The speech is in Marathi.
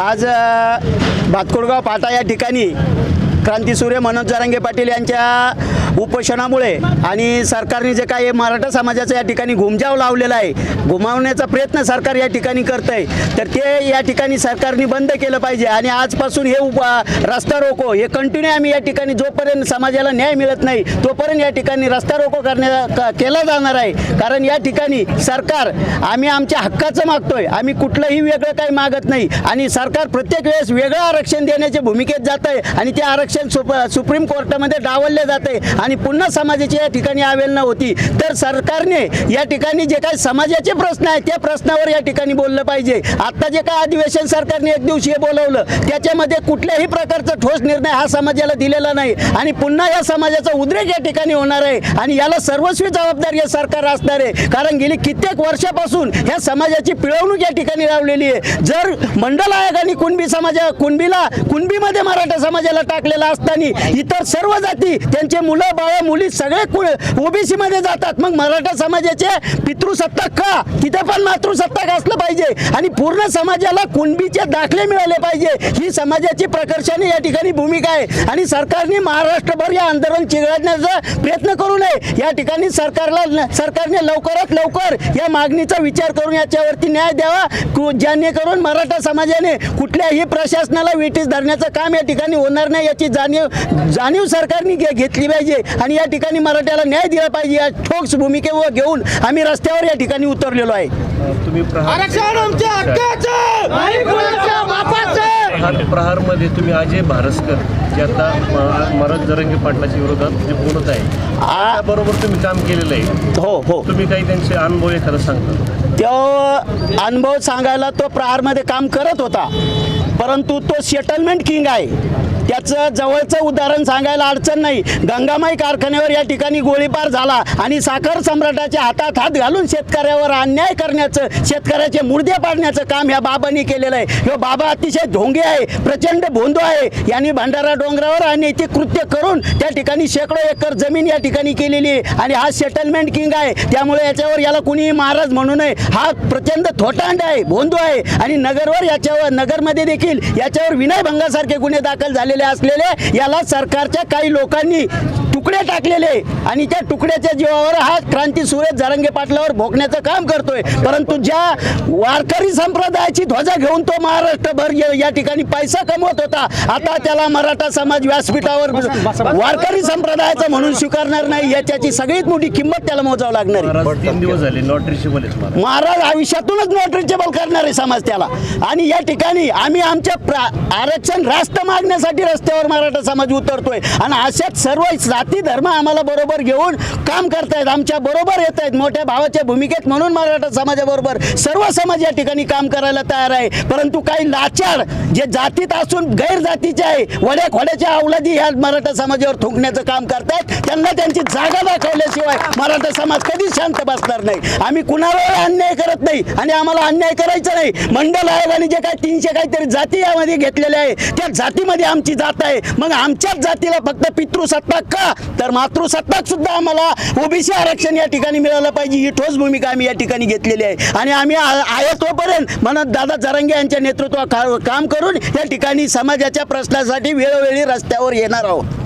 आज भातकोडगाव पाटा या ठिकाणी क्रांतीसूर्य मनोज जरांगे पाटील यांच्या उपोषणामुळे आणि सरकारने जे काही मराठा समाजाचं या ठिकाणी घुमजाव लावलेला आहे घुमावण्याचा प्रयत्न सरकार या ठिकाणी करत आहे तर ते या ठिकाणी सरकारने बंद केलं पाहिजे आणि आजपासून हे उप रस्ता रोको हे कंटिन्यू आम्ही या ठिकाणी जोपर्यंत समाजाला न्याय मिळत नाही तोपर्यंत या ठिकाणी रस्ता रोको करण्या केला जाणार आहे. कारण या ठिकाणी सरकार आम्ही आमच्या हक्काचं मागतोय आम्ही कुठलंही वेगळं काही मागत नाही आणि सरकार प्रत्येक वेळेस वेगळं आरक्षण देण्याच्या भूमिकेत जात आहे आणि ते आरक्षण सुप सुप्रीम कोर्टामध्ये डावलले जाते आणि पुन्हा समाजाची या ठिकाणी आवेलना होती. तर सरकारने या ठिकाणी जे काही समाजाचे प्रश्न आहेत त्या प्रश्नावर या ठिकाणी बोललं पाहिजे. आत्ता जे काय अधिवेशन सरकारने एक दिवशीय बोलवलं त्याच्यामध्ये कुठल्याही प्रकारचा ठोस निर्णय हा समाजाला दिलेला नाही. आणि पुन्हा या समाजाचा उद्रेक या ठिकाणी होणार आहे आणि याला सर्वस्वी जबाबदारी हे सरकार असणार आहे. कारण गेली कित्येक वर्षापासून ह्या समाजाची पिळवणूक या ठिकाणी लावलेली आहे. जर मंडल आयोगाने कुणबी समाजा कुणबीला कुणबीमध्ये मराठा समाजाला टाकलेला असताना इतर सर्व जाती त्यांचे मुलं बाळ मुली सगळे ओबीसी मध्ये जातात. मग मराठा समाजाचे पितृसत्ताक का? तिथे पण मातृसत्ताक असलं पाहिजे. आणि पूर्ण समाजाला कुणबीचे दाखले मिळाले पाहिजे. ही समाजाची प्रकर्षाने या ठिकाणी भूमिका आहे. आणि सरकारने महाराष्ट्रभर या आंदोलन चिघळण्याचा प्रयत्न करू नये. या ठिकाणी सरकारला सरकारने लवकरात लवकर या मागणीचा विचार करून याच्यावरती न्याय द्यावा. जेणेकरून मराठा समाजाने कुठल्याही प्रशासनाला वेटीस धरण्याचं काम या ठिकाणी होणार नाही याची जाणीव जाणीव सरकारने घे- घेतली पाहिजे. आणि या ठिकाणी मराठ्याला न्याय दिला पाहिजे या ठोस भूमिकेवर घेऊन आम्ही रस्त्यावर या ठिकाणी उतरलेलो आहे. तुम्ही प्रहार आरक्षण आमच्या हक्काचं! नाही कुणाच्या बापाचं? प्रहार प्रहारमध्ये तुम्ही अजय भारसकर जे आता म- मरद जरंगे पाटलाच्या विरोधात जे बोलत आहे बरोबर तुम्ही काम केलेलं आहे. हो हो. तुम्ही काही त्यांचे अनुभव एखादा सांगता? तो अनुभव सांगायला तो प्रहारमध्ये काम करत होता परंतु तो सेटलमेंट किंग आहे. त्याचं जवळचं उदाहरण सांगायला अडचण नाही. गंगामाई कारखान्यावर या ठिकाणी गोळीबार झाला आणि साखर सम्राटाच्या हातात हात घालून शेतकऱ्यावर अन्याय करण्याचं शेतकऱ्याचे मुर्दे पाडण्याचं काम ह्या बाबांनी केलेलं आहे. ह्यो बाबा अतिशय ढोंगे आहे प्रचंड भोंदू आहे. यांनी भंडारा डोंगरावर अनैतिक कृत्य करून त्या ठिकाणी शेकडो एकर जमीन या ठिकाणी केलेली आहे. आणि हा सेटलमेंट किंग आहे. त्यामुळे याच्यावर याला कुणीही महाराज म्हणू नये. हा प्रचंड थोटांड आहे भोंदू आहे. आणि नगरवर याच्यावर नगरमध्ये देखील याच्यावर विनयभंगासारखे गुन्हे दाखल झाले झालेले असलेले याला सरकारच्या काही लोकांनी तुकडे टाकलेले. आणि त्या तुकड्याच्या जीवावर हा क्रांती सुरेश जरंगे पाटलावर भोगण्याचं काम करतोय. परंतु ज्या वारकरी संप्रदायाची ध्वजा घेऊन तो महाराष्ट्रभर या- या ठिकाणी पैसा कमवत होता आता त्याला मराठा समाज व्यासपीठावर वारकरी संप्रदायाचं म्हणून स्वीकारणार नाही याच्याची सगळीत मोठी किंमत त्याला मोजावं लागणार आहे. महाराज आयुष्यातूनच नोट रिचेबल करणार आहे समाज त्याला. आणि या ठिकाणी आम्ही आमच्या प्रा- आरक्षण रास्त मागण्यासाठी रस्त्यावर मराठा समाज उतरतोय. आणि अशाच सर्व जाती धर्म आम्हाला बरोबर घेऊन काम करतायत. आमच्या बरोबर येत आहेत मोठ्या भावाच्या भूमिकेत म्हणून मराठा समाजाबरोबर सर्व समाज या ठिकाणी काम करायला तयार आहे. परंतु काही लाचार जे जातीत असून गैर जातीचे आहे वड्या खोड्याच्या अवलादी ह्या मराठा समाजावर थुंकण्याचं काम करतायत. त्यांना त्यांची जागा दाखवल्याशिवाय मराठा समाज कधीच शांत बसणार नाही. आम्ही कुणावर अन्याय करत नाही आणि आम्हाला अन्याय करायचा नाही. मंडल आयोगाने जे काय तीनशे काहीतरी जाती यामध्ये घेतलेल्या आहे त्या जातीमध्ये आमची जात आहे. मग आमच्याच जातीला फक्त पितृसत्ताक का? तर मातृसत्ताक सुद्धा आम्हाला ओबीसी आरक्षण या ठिकाणी मिळालं पाहिजे. ही ठोस भूमिका आम्ही या ठिकाणी घेतलेली आहे. आणि आम्ही आहे तोपर्यंत म्हणत दादा जरंगे यांच्या नेतृत्वा काम करून या ठिकाणी समाजाच्या प्रश्नासाठी वेळोवेळी रस्त्यावर येणार आहोत.